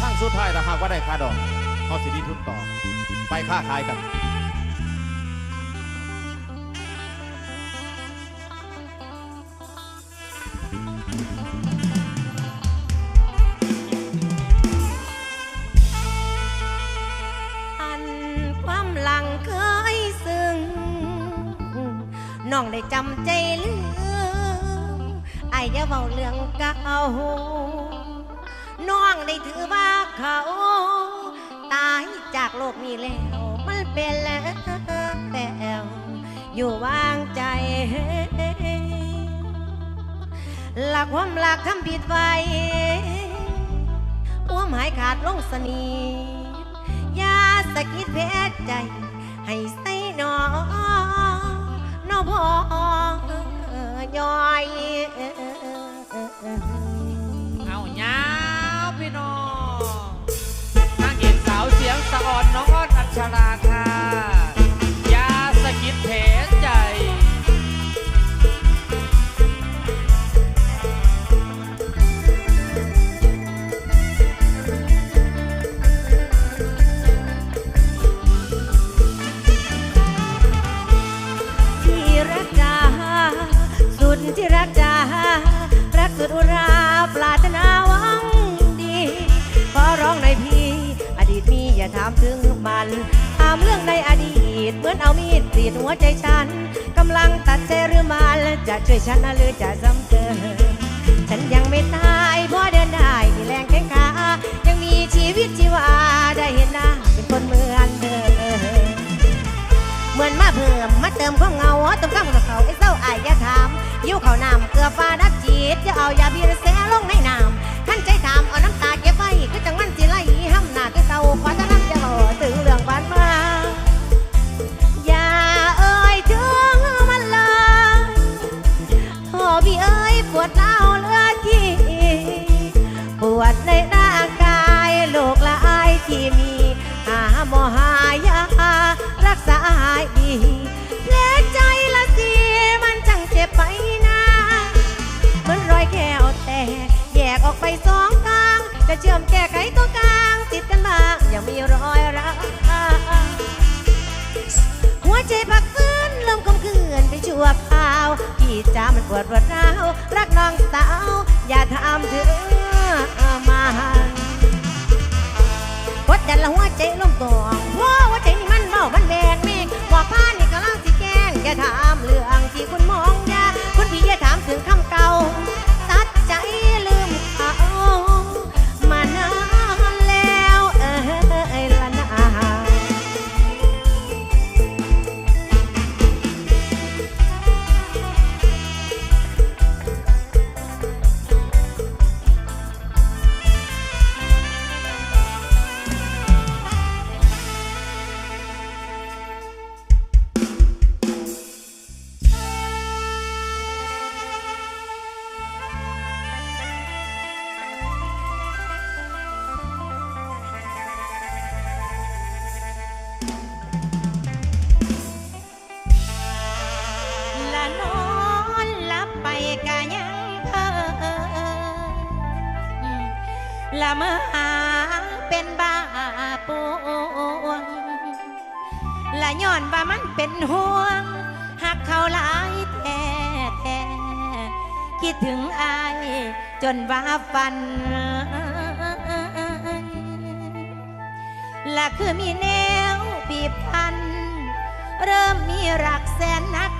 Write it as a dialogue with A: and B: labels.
A: ครั้งสุดท้ายถ้าหากว่าได้ค่าดอกเขาสิมีทุนต่อ ไปค้าขายกัน
B: อันความหลังเคยซึ้งน้องได้จำใจลืมไอ้ยาเบาเรื่องเก่า น้องได้ถือว่าเขา ตายจากโลกนี้แล้วมันเป็นแล้วแล้วอยู่วางใจหลักความหลักทำผิดไว้หัวหายขาดลงสนีอยาสะกิดเพชใจ ให้ใส่หนอนอพอย่อย
C: ชราค่ะยาสะกิดเพใจ
B: ที่รักจ้าสุดที่รักจ้ารักสุดอุราปรารถนาหวังดี ขอร้องหน่อยพี่ อดีตมีอย่าถามถึง มันถามเรื่องในอดีต เหมือนเอามีดกรีดหัวใจฉันกำลังตัดใจหรือมันจะช่วยฉันหรือจะซ้ำเติมฉันยังไม่ตายเพราะเดินได้มีแรงแข้งขายังมีชีวิตชีวาได้เห็นหน้าเป็นคนเหมือนเดิมเหมือนมาเพิ่มมาเติมความเงาเติมข้างกับเขาไอ้เศร้าอายอย่าถามยิ้วเขาน้ำเกลือฟ้าดับจีตอย่าเอายาบีรแสลงในน้ำขั้นใจถามเอาน้ำตาเก็บไว้ก็จังมันสิไหลห้ำหน้าคือเศร้าขอจะรัก ถึงเรื่องบ้านมา อย่าเอ่ยถึงมันเลยโอ้พี่เอ้ยปวดร้าเลือดที่ ปวดในร่างกายโรคละอายที่มี หาหมอหายารักษาหายดีแผลใจละสิมันจังเจ็บไปนะเหมือนรอยแก้วแตกแยกออกไปสองกลางจะเชื่อมแก้ไขตัวกลาง ติดกันบ้างยังมีรอยรักหัวใจพักฟื้นลมคมคืนไปชั่วคราวพี่จ้ามันปวดปวดร้าวรักน้องสาว อย่าทำถึงมันกดดันละหัวใจลงตัว ละเมื่อหาเป็นบ้าปวงละย้อนว่ามันเป็นห่วงหักเขาหลายแท้แท้คิดถึงอายจนว่าฟันและคือมีแนวบีบพัน เริ่มมีรักแสนนัก